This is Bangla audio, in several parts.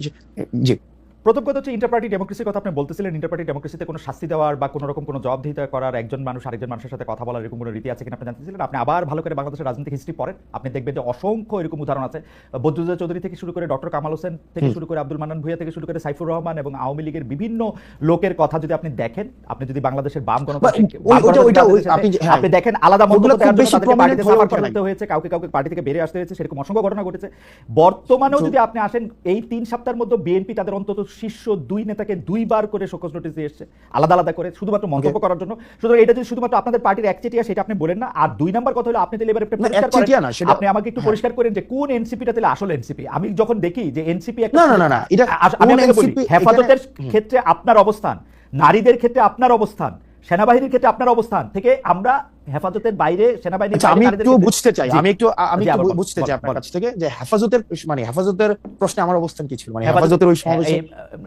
de, de প্রথম কথা হচ্ছে ইন্টারপার্টি ডেমোক্রেসির কথা আপনি বলতেছিলেন ইন্টারপার্টি ডেমোক্রেসিতে কোনো শাস্তি দেওয়ার বা কোনো রকম কোনো জবাবদিহিতা করার একজন মানুষ আরেকজন মানুষের সাথে কথা বলার এরকম কোনো রীতি আছে কিনা আপনি জানতেছিলেন? আপনি আবার ভালো করে বাংলাদেশের রাজনৈতিক হিস্ট্রি পড়েন আপনি দেখবেন যে অসংখ্য এরকম উদাহরণ আছে। বদরুজ্জামান চৌধুরী থেকে শুরু করে ডক্টর কামাল হোসেন থেকে শুরু করে আব্দুল মান্নান ভুইয়া থেকে শুরু করে সাইফুর রহমান এবং আওয়ামী লীগের বিভিন্ন লোকের কথা যদি আপনি দেখেন আপনি যদি বাংলাদেশের বাম আপনি যে- হ্যাঁ। আপনি দেখেন আলাদা হয়ে হয়েছে কাউকে কাউকে পার্টি থেকে বেরিয়ে আসতে হয়েছে সেরকম অসংখ্য ঘটনা ঘটেছে। বর্তমানেও যদি আপনি আসেন এই তিন সপ্তাহের মধ্যে বিএনপি তাদের অন্তত শীর্ষ দুই নেতাকে দুইবার করে শোকজ নোটিস দিয়ে এসছে। আলাদা আলাদা করে শুধুমাত্র মন্তব্য করার জন্য। সুতরাং এটা যদি শুধুমাত্র আপনাদের পার্টির একচেটিয়া সেটা আপনি বলেন না। আর দুই নাম্বার কথা হলো আপনি তাহলে এবার একটু আপনি আমাকে একটু পরিষ্কার করেন যে কোন এনসিপিটা তাহলে আসল এনসিপি আমি যখন দেখি যে এনসিপি না, না, না, না, এটা আমি আপনাকে বলি হেফাজতের ক্ষেত্রে আপনার অবস্থান নারীদের ক্ষেত্রে আপনার অবস্থান সেনাবাহিনীর ক্ষেত্রে আপনার অবস্থান থেকে আমরা হেফাজতের বাইরে সেনাবাহিনীর আচ্ছা আমি একটু বুঝতে চাই আমি একটু আমি একটু বুঝতে চাই আপনার কাছ থেকে যে হেফাজতের মানে হেফাজতের প্রশ্নে আমার অবস্থান কি ছিল? মানে হেফাজতের ওই সমাবেশে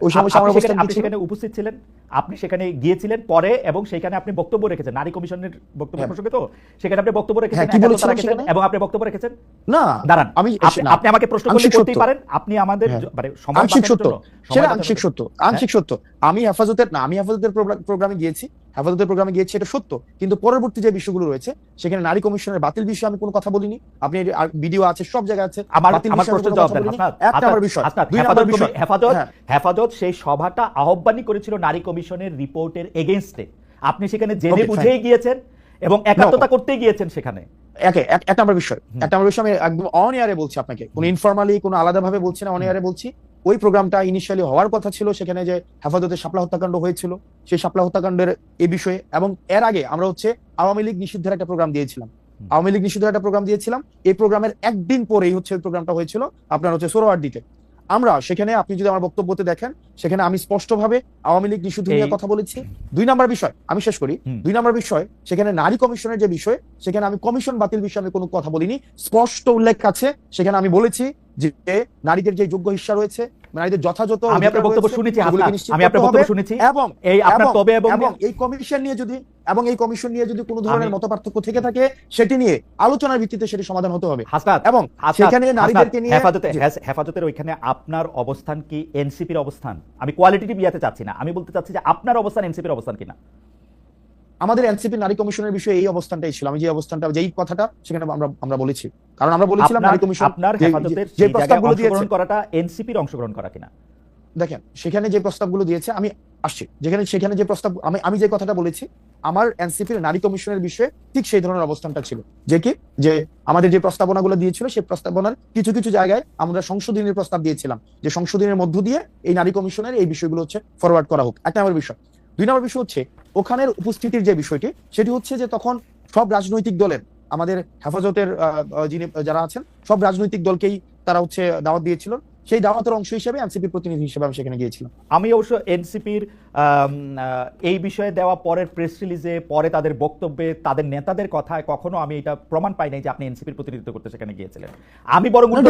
ওই সমাবেশে আমার অবস্থান কি ছিল? সেখানে উপস্থিত ছিলেন আপনি সেখানে গিয়েছিলেন পরে এবং সেখানে আপনি বক্তব্য রেখেছেন। নারী কমিশনের বক্তব্য হ্যাঁ। প্রসঙ্গে তো সেখানে আপনি বক্তব্য রেখেছেন হ্যাঁ, কি রেখেছেন সেখানে? এবং আপনি বক্তব্য রেখেছেন। না দাঁড়ান আমি আপনি- আমাকে প্রশ্ন করতেই পারেন আপনি আমাদের হ্যাঁ। মানে আংশিক সত্য। সেটা আংশিক সত্য আংশিক সত্য। আমি হেফাজতের না আমি হেফাজতের প্রোগ্রামে গিয়েছি। হেফাজতের প্রোগ্রামে গিয়েছি এটা সত্য। কিন্তু পরবর্তী যে বিষয়গুলো রয়েছে সেখানে নারী কমিশনের বাতিল বিষয়ে আমি কোনো কথা বলিনি। আপনি ভিডিও আছে সব জায়গায় আছে। আমার আমার আমি প্রশ্নের কোনো জবাব দেন এক হাসনাত, বিষয় দুই হেফাজত বিষয়। হেফাজত হ্যাঁ। হেফাজত সেই সভাটা আহ্বানই করেছিল নারী কমিশনের রিপোর্টের এগেইনস্টে। আপনি সেখানে জেনে বুঝেই গিয়েছেন এবং একাত্মতা করতেই গিয়েছেন সেখানে। একে এক এক বিষয়। এক নাম্বার বিষয় আমি একদম অন এয়ারে বলছি আপনাকে। কোনো ইনফরমালি কোনো আলাদাভাবে বলছি না অন এয়ারে বলছি। ওই প্রোগ্রামটা ইনিশিয়ালি হওয়ার কথা ছিল সেখানে যে হেফাজতের সাপলা হত্যাকাণ্ড হয়েছিল সেই সাপলা হত্যাকাণ্ডের এ বিষয়ে এবং এর আগে আমরা হচ্ছে আওয়ামী লীগ নিষিদ্ধের একটা প্রোগ্রাম দিয়েছিলাম। আওয়ামী লীগ নিষিদ্ধের একটা প্রোগ্রাম দিয়েছিলাম। এই প্রোগ্রামের একদিন পরেই হচ্ছে ওই প্রোগ্রামটা হয়েছিল আপনার হচ্ছে সোরোয়ার্ডিতে আমরা সেখানে আপনি যদি আমার বক্তব্যতে দেখেন সেখানে আমি স্পষ্টভাবে আওয়ামী লীগ নিষিদ্ধ নিয়ে কথা বলেছি। দুই নাম্বার বিষয় আমি শেষ করি। দুই নাম্বার বিষয় সেখানে নারী কমিশনের যে বিষয় সেখানে আমি কমিশন বাতিল বিষয়ে আমি কোনো কথা বলিনি। স্পষ্ট উল্লেখ আছে সেখানে আমি বলেছি যে নারীদের যে যোগ্য হিস্সা রয়েছে নারীদের যথাযথ আমি আপনার বক্তব্য শুনেছি আমি আপনার বক্তব্য শুনেছি। এবং এই আপনার তবে এবং এই কমিশন নিয়ে যদি এবং এই কমিশন নিয়ে যদি কোনো ধরনের মত পার্থক্য থেকে থাকে সেটি নিয়ে আলোচনার ভিত্তিতে সেটি সমাধান হতে হবে। এবং সেখানে নারীদেরকে নিয়ে হেফাজতে হেফাজতের ওইখানে আপনার অবস্থান কি? এনসিপির অবস্থান? আমি কোয়ালিটিটিভ ইয়াতে চাচ্ছি না। আমি বলতে চাচ্ছি যে আপনার অবস্থান এনসিপির অবস্থান কিনা? আমাদের এনসিপি নারী কমিশনের বিষয়ে এই অবস্থানটাই ছিল। আমি যে অবস্থানটা যেই কথাটা সেখানে আমরা আমরা বলেছি। কারণ আমরা বলেছিলাম নারী কমিশন আপনার হেফাজতের যে প্রস্তাবগুলো দিয়েছে। করাটা এনসিপির অংশগ্রহণ করা কিনা? দেখেন, সেখানে যে প্রস্তাবগুলো দিয়েছে, আমি আসছি। যেখানে, সেখানে যে প্রস্তাব, আমি আমি যে কথাটা বলেছি, আমার এনসিপির নারী কমিশনের বিষয়ে ঠিক সেই ধরনের অবস্থানটা ছিল। যে কি? যে আমাদের যে প্রস্তাবনাগুলো দিয়েছিল সেই প্রস্তাবনার কিছু কিছু জায়গায় আমরা সংশোধনের প্রস্তাব দিয়েছিলাম। যে সংশোধনের মধ্য দিয়ে এই নারী কমিশনের এই বিষয়গুলো হচ্ছে ফরওয়ার্ড করা হোক। এক নম্বর বিষয়। দুই নম্বর বিষয় হচ্ছে, ওখানের উপস্থিতির যে বিষয়টি, সেটি হচ্ছে যে তখন সব রাজনৈতিক দলের, আমাদের হেফাজতের যিনি, যারা আছেন, সব রাজনৈতিক দলকেই তারা হচ্ছে দাওয়াত দিয়েছিল। সেই দাওয়াতের অংশ হিসেবে এনসিপি প্রতিনিধি হিসেবে আমি সেখানে গিয়েছিলাম। আমি অবশ্য এনসিপির এই বিষয়ে দেওয়া পরের প্রেস রিলিজে পরে তাদের বক্তব্যে তাদের নেতাদের কথায় কখনো আমি এটা প্রমাণ পাই নাই যে আপনি এনসিপির প্রতিনিধিত্ব করতে সেখানে গিয়েছিলেন। আমি বরং আমি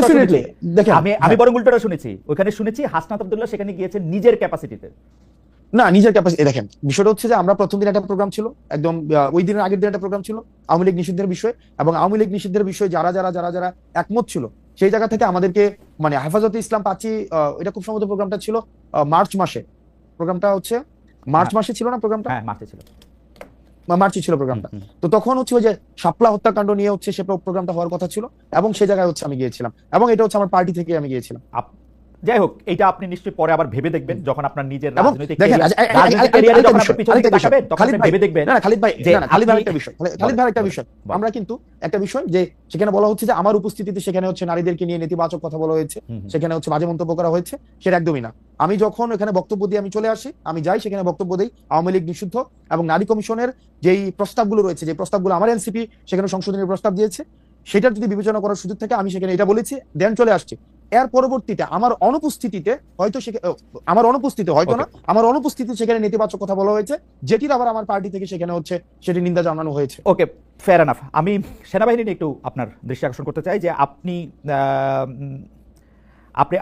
আমি হ্যাঁ। বরং উল্টোটা শুনেছি। ওখানে শুনেছি হাসনাত আব্দুল্লাহ সেখানে গিয়েছেন নিজের ক্যাপাসিটিতে না নিজের ক্যাপাসিটি দেখেন বিষয়টা হচ্ছে যে আমরা প্রথম দিন একটা প্রোগ্রাম ছিল একদম ওই দিনের আগের দিন একটা প্রোগ্রাম ছিল আওয়ামী লীগ নিষিদ্ধের বিষয়ে এবং আওয়ামী লীগ নিষিদ্ধের বিষয়ে যারা যারা যারা যারা একমত ছিল সেই জায়গা থেকে আমাদেরকে মানে হেফাজতে ইসলাম পাচ্ছি এটা খুব সম্ভবত প্রোগ্রামটা ছিল মার্চ মাসে। প্রোগ্রামটা হচ্ছে মার্চ হ্যাঁ। মাসে ছিল না প্রোগ্রামটা? হ্যাঁ মারতে ছিল। মার্চে ছিল প্রোগ্রামটা। তো তখন হচ্ছে ওই যে সাপলা হত্যাকাণ্ড নিয়ে হচ্ছে সে প্রোগ্রামটা হওয়ার কথা ছিল এবং সে জায়গায় হচ্ছে আমি গিয়েছিলাম। এবং এটা হচ্ছে আমার পার্টি থেকে আমি গিয়েছিলাম। যাই হোক এটা আপনি নিশ্চয়ই পরে আবার ভেবে দেখবেন যখন আপনার নিজের রাজনৈতিক তখন ভেবে দেখবেন না খালিদ ভাই খালিদ ভাই একটা বিষয় খালিদ ভাই একটা বিষয়। আমরা কিন্তু একটা বিষয় যে সেখানে বলা হচ্ছে যে আমার উপস্থিতিতে সেখানে হচ্ছে নারীদেরকে নিয়ে নেতিবাচক কথা বলা হয়েছে। সেখানে হচ্ছে বাজে মন্তব্য করা হয়েছে সেটা একদমই না। আমি যখন এখানে বক্তব্য দিয়ে আমি চলে আসি আমি যাই সেখানে বক্তব্য দিই আওয়ামী লীগ নিষিদ্ধ এবং নারী কমিশনের যেই প্রস্তাবগুলো রয়েছে যে প্রস্তাবগুলো আমার এনসিপি সেখানে সংশোধনের প্রস্তাব দিয়েছে সেটার যদি বিবেচনা করার সুযোগ থাকে আমি সেখানে এটা বলেছি দেন চলে আসছি। এর পরবর্তীতে আমার অনুপস্থিতিতে হয়তো আমার অনুপস্থিতি হয়তো না আমার অনুপস্থিতি সেখানে নেতিবাচক কথা বলা হয়েছে যেটির আবার আমার পার্টি থেকে সেখানে হচ্ছে সেটি নিন্দা জানানো হয়েছে। ওকে ফেয়ার এনাফ আমি সেনাবাহিনী একটু আপনার দৃষ্টি আকর্ষণ করতে চাই যে আপনি আপনি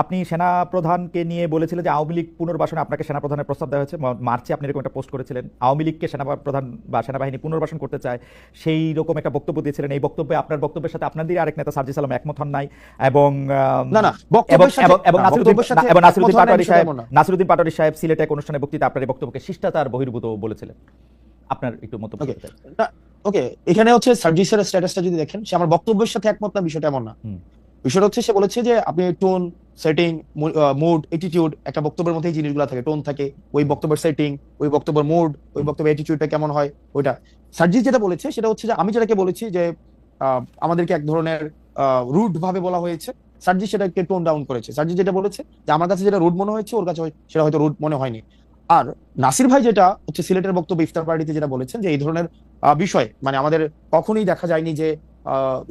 আপনি সেনাপ্রধানকে নিয়ে বলেছিলেন যে আওয়ামী লীগ পুনর্বাসনে আপনাকে সেনাপ্রধানের প্রস্তাব দেওয়া হয়েছে। মার্চে আপনি এরকম একটা পোস্ট করেছিলেন। আওয়ামী লীগকে সেনাপ্রধান বা সেনাবাহিনী পুনর্বাসন করতে চায় সেই রকম একটা বক্তব্য দিয়েছিলেন। এই বক্তব্যে আপনার বক্তব্যের সাথে আপনাদের আরেক নেতা সার্জিস আলম একমত হন নাই এবং নাসিরুদ্দিন পাটোয়ারি সাহেব নাসিরুদ্দিন পাটোয়ারি সাহেব সিলেটে এক অনুষ্ঠানে বক্তৃতা আপনার এই বক্তব্যকে শিষ্টাচার বহির্ভূত বলেছিলেন। আপনার একটু চাই। ওকে এখানে হচ্ছে সার্জিসের স্ট্যাটাসটা যদি দেখেন সে আমার বক্তব্যের সাথে একমত না বিষয়টা এমন না। বিষয়টা হচ্ছে, সে বলেছে যে আপনি টোন সেটিং মুড অ্যাটিটিউড একটা বক্তব্যের মধ্যেই জিনিসগুলো থাকে টোন থাকে, ওই বক্তব্যের সেটিং ওই বক্তব্যের মুড ওই বক্তব্যের অ্যাটিটিউডটা কেমন হয়, ওইটা। সার্জিস যেটা বলেছে, সেটা হচ্ছে যে আমি যেটাকে বলেছি যে আমাদেরকে এক ধরনের রুড ভাবে বলা হয়েছে সার্জিস সেটাকে টোন ডাউন করেছে। সার্জিস যেটা বলেছে যে আমার কাছে যেটা রুড মনে হয়েছে, ওর কাছে সেটা হয়তো রুড মনে হয়নি। আর নাসির ভাই যেটা হচ্ছে সিলেটের বক্তব্য ইফতার পার্টিতে যেটা বলেছেন যে এই ধরনের বিষয় মানে আমাদের কখনোই দেখা যায়নি যে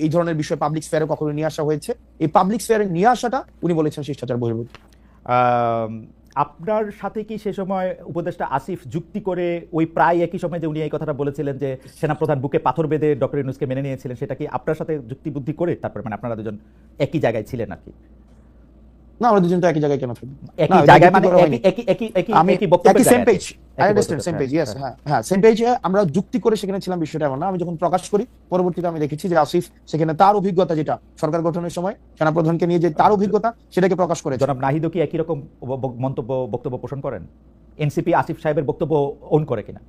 এই ধরনের বিষয় পাবলিক স্ফেয়ারে কখনো নিয়ে আসা হয়েছে। এই পাবলিক স্ফেয়ারে নিয়ে আসাটা উনি বলেছেন শিষ্টাচার বহির্ভূত। আপনার সাথে কি সে সময় উপদেষ্টা আসিফ যুক্তি করে ওই প্রায় একই সময় যে উনি এই কথাটা বলেছিলেন যে সেনাপ্রধান বুকে পাথর বেঁধে ডক্টর ইউনুসকে মেনে নিয়েছিলেন সেটা কি আপনার সাথে যুক্তি বুদ্ধি করে? তারপর মানে আপনারা দুজন একই জায়গায় ছিলেন আর কি। না আমরা দুজন তো একই জায়গায় কেন থাকব একই জায়গায় মানে একই একই একই একই বক্তব্যের একই same page same page yes হ্যাঁ। হ্যাঁ হ্যাঁ সেম পেজে আমরা যুক্তি করে সেখানে ছিলাম বিষয়টা এমন না। আমি যখন প্রকাশ করি পরবর্তীতে আমি দেখেছি যে আসিফ সেখানে তার অভিজ্ঞতা যেটা সরকার গঠনের সময় সেনাপ্রধানকে নিয়ে যে তার অভিজ্ঞতা সেটাকে প্রকাশ করেছে। জনাব নাহিদও কি একই রকম মন্তব্য বক্তব্য পোষণ করেন? এনসিপি আসিফ সাহেবের বক্তব্য ওন করে কিনা?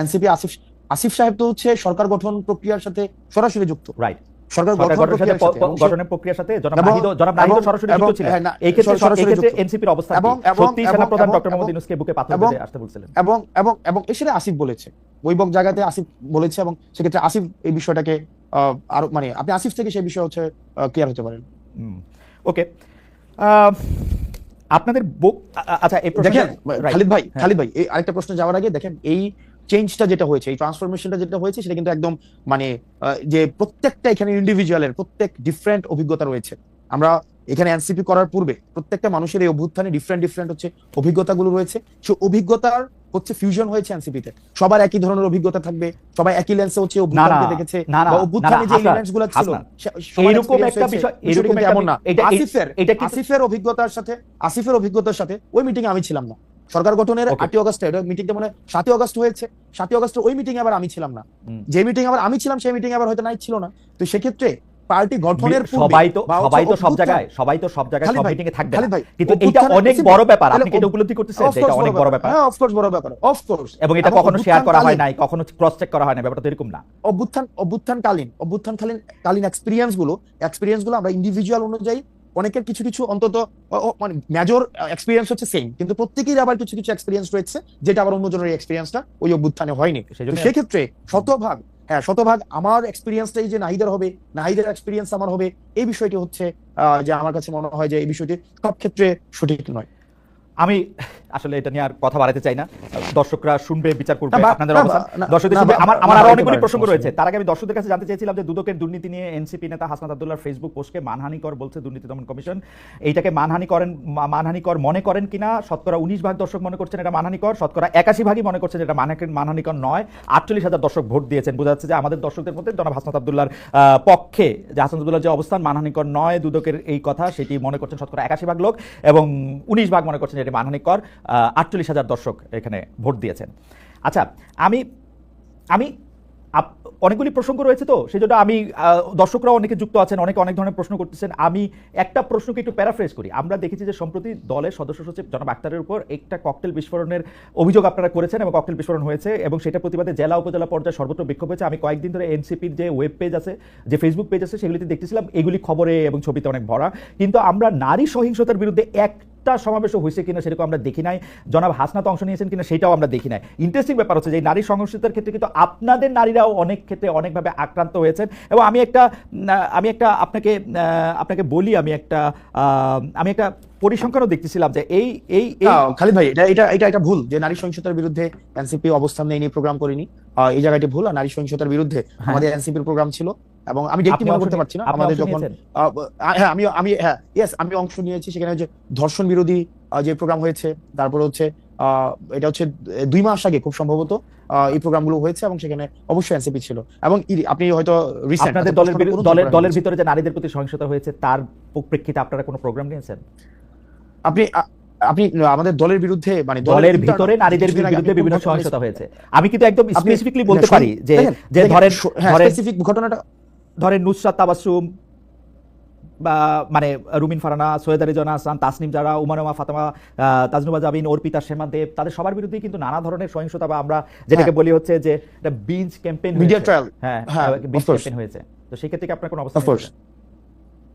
এনসিপি আসিফ আসিফ সাহেব তো হচ্ছে সরকার গঠন প্রক্রিয়ার সাথে সরাসরি যুক্ত। রাইট সরকার সরকার গঠনের প্রক্রিয়ার সাথে এবং সে- গঠনের প্রক্রিয়ার সাথে জনাব এবং- জনাব নাহিদও সরাসরি যুক্ত ছিলেন এই ক্ষেত্রে সরাসরি ক্ষেত্রে এনসিপির অবস্থা এবং- এবং- সত্যি এবং- সেনাপ্রধান ডক্টর মোহাম্মদ এবং- বুকে পাথর বেঁধে আসতে বলছিলেন এবং এবং এবং এ আসিফ বলেছে ওই জায়গাতে আসিফ বলেছে এবং সেক্ষেত্রে আসিফ এই বিষয়টাকে আরও মানে আপনি আসিফ থেকে সেই বিষয় হচ্ছে ক্লিয়ার হতে পারেন ওকে আপনাদের আচ্ছা এই দেখেন. খালিদ ভাই হ্যাঁ। খালিদ ভাই এই আরেকটা প্রশ্ন যাওয়ার আগে দেখেন এই চেঞ্জটা যেটা হয়েছে এই ট্রান্সফরমেশনটা যেটা হয়েছে সেটা কিন্তু একদম মানে যে প্রত্যেকটা এখানে ইন্ডিভিজুয়ালের প্রত্যেক ডিফারেন্ট অভিজ্ঞতা রয়েছে। আমরা এখানে এনসিপি করার পূর্বে প্রত্যেকটা মানুষের এই অভ্যুত্থানে ডিফারেন্ট ডিফারেন্ট হচ্ছে অভিজ্ঞতাগুলো রয়েছে। সে অভিজ্ঞতার হচ্ছে ফিউশন হয়েছে এনসিপিতে সবার একই ধরনের অভিজ্ঞতা থাকবে সবাই একই লেন্সে হচ্ছে অভ্যুত্থানকে না, দেখেছে বা অভ্যুত্থানে যে হাসনাত, গুলো ছিল এরকম একটা বিষয়- এরকম এমন না। আসিফের এটা আসিফের অভিজ্ঞতার সাথে আসিফের অভিজ্ঞতার সাথে ওই মিটিং আমি ছিলাম না। সরকার গঠনের. আটই অগস্টে মিটিংটা মানে সাতই অগস্ট হয়েছে। সাতই অগস্টের ওই মিটিং আবার আমি ছিলাম না। যে মিটিং আবার আমি ছিলাম সেই মিটিং আবার হয়তো নাই ছিল না। তো সেক্ষেত্রে পার্টি গঠনের সবাই তো সবাই তো সব জায়গায় সবাই তো সব জায়গায় সব মিটিং এ থাকবে না। কিন্তু এটা অনেক বড় ব্যাপার। আপনি কি এটা উপলব্ধি করতেছেন যে এটা অনেক বড় ব্যাপার। হ্যাঁ অফকোর্স বড় ব্যাপার অফকোর্স এবং এটা কখনো শেয়ার করা হয় নাই কখনো ক্রস চেক করা হয় না ব্যাপারটা এরকম না। অভ্যুত্থান অভ্যুত্থানকালীন অভ্যুত্থানকালীন কালীন এক্সপিরিয়েন্সগুলো এক্সপিরিয়েন্সগুলো আমরা ইন্ডিভিজুয়াল অনুযায়ী অনেকের কিছু কিছু অন্তত মানে মেজর এক্সপিরিয়েন্স হচ্ছে সেম কিন্তু প্রত্যেকের আবার কিছু কিছু এক্সপিরিয়েন্স রয়েছে যেটা আবার অন্যজনের এক্সপিরিয়েন্সটা ওই অভ্যুত্থানে হয়নি। সেক্ষেত্রে শতভাগ হ্যাঁ শতভাগ আমার এক্সপিরিয়েন্সটাই যে নাহিদের হবে নাহিদের এক্সপিরিয়েন্স আমার হবে এই বিষয়টি হচ্ছে আহ, যে আমার কাছে মনে হয় যে এই বিষয়টি সব ক্ষেত্রে সঠিক নয়। আমি আসলে এটা নিয়ে আর কথা বাড়াতে চাই না। দর্শকরা শুনবে বিচার করবে আপনাদের না, দর্শকদের শুনবে আমার আমার আরও অনেকগুলি প্রসঙ্গ রয়েছে। তার আগে আমি দর্শকদের কাছে জানতে চেয়েছিলাম যে দুদকের দুর্নীতি নিয়ে এনসিপি নেতা হাসনাত আব্দুল্লাহ ফেসবুক পোস্টকে মানহানিকর বলছে দুর্নীতি দমন কমিশন। এইটাকে মানহানি করেন মা- মানহানিকর মনে করেন কিনা? শতকরা উনিশ ভাগ দর্শক মনে করছেন এটা মানহানিকর শতকরা একাশি ভাগই মনে করছেন এটা মানহানি- মানহানিকর নয়। আটচল্লিশ হাজার দর্শক ভোট দিয়েছেন। বোঝা যাচ্ছে যে আমাদের দর্শকদের মধ্যে জনাব হাসনাত আব্দুল্লাহর পক্ষে যে হাসনাত আব্দুল্লাহর যে অবস্থান মানহানিকর নয় দুদকের এই কথা সেটি মনে করছেন শতকরা একাশি ভাগ লোক এবং উনিশ ভাগ মনে করছেন যে এটি মানহানিকর আটচল্লিশ হাজার দর্শক এখানে ভোট দিয়েছেন। আচ্ছা আমি আমি অনেকগুলি প্রসঙ্গ রয়েছে তো সেই জন্য আমি আহ, দর্শকরা অনেকে যুক্ত আছেন অনেকে অনেক ধরনের প্রশ্ন করতেছেন। আমি একটা প্রশ্নকে একটু প্যারাফ্রেজ করি। আমরা দেখেছি যে সম্প্রতি দলের সদস্য সচিব জনাব আক্তারের উপর একটা ককটেল বিস্ফোরণের অভিযোগ আপনারা করেছেন এবং ককটেল বিস্ফোরণ হয়েছে এবং সেটা প্রতিবাদে জেলা উপজেলা পর্যায়ে সর্বত্র বিক্ষোভ হয়েছে। আমি কয়েকদিন ধরে এনসিপির যে ওয়েব পেজ আছে যে ফেসবুক পেজ আছে সেগুলিতে দেখতেছিলাম। এগুলি খবরে এবং ছবিতে অনেক ভরা। কিন্তু আমরা নারী সহিংসতার বিরুদ্ধে এক একটা সমাবেশও হয়েছে কিনা সেরকম আমরা দেখি নাই। জনাব হাসনাত অংশ নিয়েছেন কিনা সেটাও আমরা দেখি নাই। ইন্টারেস্টিং ব্যাপার হচ্ছে যে নারী সহিংসতার ক্ষেত্রে কিন্তু আপনাদের নারীরাও অনেক ক্ষেত্রে অনেকভাবে আক্রান্ত হয়েছেন এবং আমি একটা আমি একটা আপনাকে আপনাকে বলি আমি একটা আমি একটা পরিসংখ্যানও দেখতেছিলাম যে এই এই খালিদ ভাই এটা এটা এটা একটা ভুল যে নারী সহিংসতার বিরুদ্ধে এনসিপি অবস্থান নেই প্রোগ্রাম করিনি। এই জায়গাটি ভুল আর নারী সহিংসতার বিরুদ্ধে আমাদের এনসিপির প্রোগ্রাম ছিল। এবং আমি ডেটটি মনে করতে পারছি না আমাদের যখন হ্যাঁ আমি আমি হ্যাঁ ইয়েস আমি অংশ নিয়েছি সেখানে যে ধর্ষণ বিরোধী যে প্রোগ্রাম হয়েছে তারপর হচ্ছে এটা হচ্ছে দুই মাস আগে খুব সম্ভবত এই প্রোগ্রামগুলো হয়েছে এবং সেখানে অবশ্যই এনসিপি ছিল। এবং আপনি হয়তো রিসেন্ট আপনাদের দলের দলের দলের ভিতরে যে নারীদের প্রতি সহিংসতা হয়েছে তার প্রেক্ষিতে আপনারা কোনো প্রোগ্রাম নিয়েছেন? আপনি আপনি আমাদের দলের বিরুদ্ধে মানে দলের ভিতরে নারীদের বিরুদ্ধে বিভিন্ন সহিংসতা হয়েছে। আমি কিন্তু একদম স্পেসিফিকলি বলতে পারি যে যে ধরেন শো- হ্যাঁ, ঘটনাটা ধরেন নুসরাত তাবাসুম বা মানে রুমিন ফারানা সৈয়দ রেজনা হাসান তাসনিম যারা উমানুমা ফাতেমা তাজনুবা জাবিন অর্পিতা শেমা দেব তাদের সবার বিরুদ্ধেই কিন্তু নানা ধরনের সহিংসতা বা আমরা যেটাকে বলি হচ্ছে যে একটা বিঞ্জ ক্যাম্পেইন মিডিয়া ট্রায়াল হ্যাঁ হ্যাঁ, বিঞ্জ ক্যাম্পেইন হয়েছে। তো সেই ক্ষেত্রে কি আপনার কোনো অবস্থা course.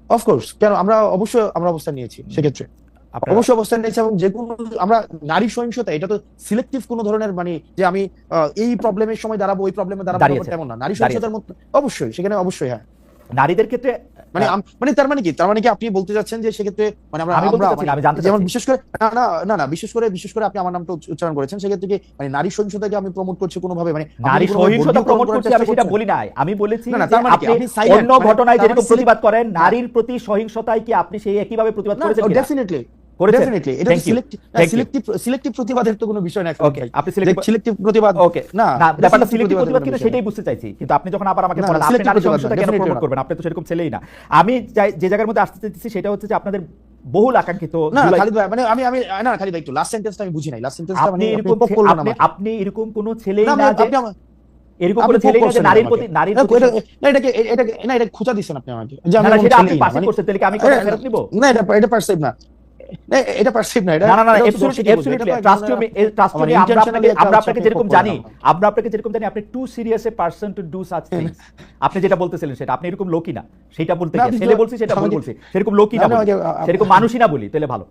অফকোর্স কেন? আমরা অবশ্যই আমরা অবস্থান নিয়েছি সেক্ষেত্রে। অবশ্যই অবস্থান নিয়েছি এবং যে কোনো আমরা নারী সহিংসতা এটা তো সিলেক্টিভ কোনো ধরনের মানে যে আমি এই প্রবলেমের সময় দাঁড়াবো ওই প্রবলেমে দাঁড়াবো তেমন না। নারী সহিংসতার মধ্যে অবশ্যই সেখানে অবশ্যই হ্যাঁ। নারীদের ক্ষেত্রে মানে মানে তার মানে কি? তার মানে কি আপনি বলতে চাচ্ছেন যে সেক্ষেত্রে মানে আমরা আমি মানে আমি জানতে যেমন বিশেষ করে না না না বিশেষ করে বিশেষ করে আপনি আমার নামটা উচ্চারণ করেছেন সেক্ষেত্রে কি মানে নারী সহিংসতাকে আমি প্রমোট করছি কোনোভাবে? মানে নারী সহিংসতা প্রমোট করছি আমি সেটা বলি নাই। আমি বলেছি মানে? আপনি অন্য মানে ঘটনায় যেরকম মানে প্রতিবাদ করেন নারীর প্রতি সহিংসতায় কি আপনি সেই একইভাবে প্রতিবাদ করেছেন ডেফিনেটলি করেছেন? এটা সিলেক্টিভ সিলেক্টিভ সিলেক্টিভ প্রতিবাদের তো কোনো বিষয় না ওকে আপনি সিলেক্টিভ প্রতিবাদ ওকে না না ব্যাপারটা সিলেক্টিভ প্রতিবাদ কিনা সেটাই বুঝতে চাইছি। কিন্তু আপনি যখন আবার আমাকে বলেন আপনি নারী সহিংসতা কেন প্রমোট করবেন আপনি তো সেরকম ছেলেই না। আমি যে জায়গার মধ্যে আসতে চাইছি সেটা হচ্ছে যে আপনাদের বহুল আকাঙ্ক্ষিত না খালিদ ভাই মানে আমি আমি না খালিদ ভাই একটু লাস্ট সেন্টেন্সটা আমি বুঝি নাই। লাস্ট সেন্টেন্সটা আপনি মানে আপনি এরকম আপনি কোনো ছেলেই না না যে এরকম আপনি কোনো poke ছেলেই না যে নারীর প্রতি নারীর না, এটা- না এটাকে এটাকে না এটা খোঁচা দিচ্ছেন আপনি আমাকে। যে না আমি সেটা আপনি ছেলেই না, পাসিং মানে- করছেন তাহলে কি আমি কথা ফেরত নিব? না এটা এটা পারসিভ না। না, এটা পারসিভ না এটা না না আমার আপনাকে আমরা আপনাকে আপনি যেরকম জানি আমরা আপনাকে যেরকম জানি আপনি too serious a person to do such things আপনি যেটা বলতেছিলেন সেটা আপনি এরকম লোকই না সেটা বলতে ছেলে বলছি সেটা ভুল বলছি সেরকম লোকই না সেরকম মানুষই না বলি তাহলে ভালো।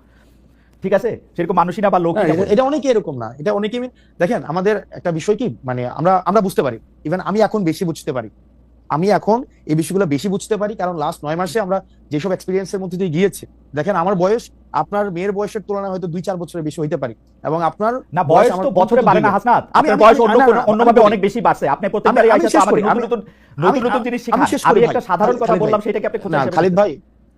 ঠিক আছে? সেরকম মানুষই না বা না এটা- অনেকে এরকম না এটা অনেকে দেখেন আমাদের একটা বিষয় কি মানে আমরা আমরা বুঝতে পারি। ইভেন আমি এখন বেশি বুঝতে পারি। আমি এখন এই বিষয়গুলো বেশি বুঝতে পারি কারণ লাস্ট নয় মাসে আমরা যেসব এক্সপিরিয়েন্সের মধ্যে দিয়ে গিয়েছি দেখেন আমার বয়স আপনার মেয়ের বয়সের তুলনায় হয়তো দুই চার বছরের বেশি হইতে পারি এবং আপনার না বয়স তো বছরে বাড়ে না হাসনাত? আপনার বয়স অন্য কোনো- অন্যভাবে অনেক বেশি বাড়ছে। আপনি প্রত্যেকবারই আইসা তো আমাকে করি, নতুন নতুন নতুন নতুন জিনিস শেষ আমি একটা সাধারণ কথা। বললাম সেটাকে আপনি না খালিদ ভাই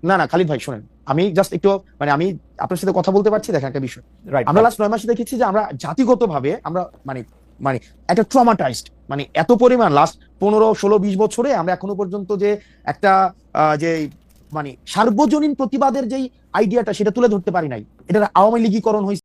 না না খালিদ ভাই শুনেন। আমি জাস্ট একটু মানে আমি আপনার সাথে কথা বলতে পারছি দেখেন একটা বিষয়। আমরা লাস্ট নয় মাসে দেখেছি যে আমরা জাতিগতভাবে আমরা মানে মানে একটা ট্রমাটাইজড মানে এত পরিমাণ লাস্ট পনেরো, ষোলো, বিশ বছরে আমরা এখনও পর্যন্ত যে একটা যে মানে সার্বজনীন প্রতিবাদের যেই আইডিয়াটা সেটা তুলে ধরতে পারি নাই। এটা আওয়ামী লীগীকরণ হয়েছে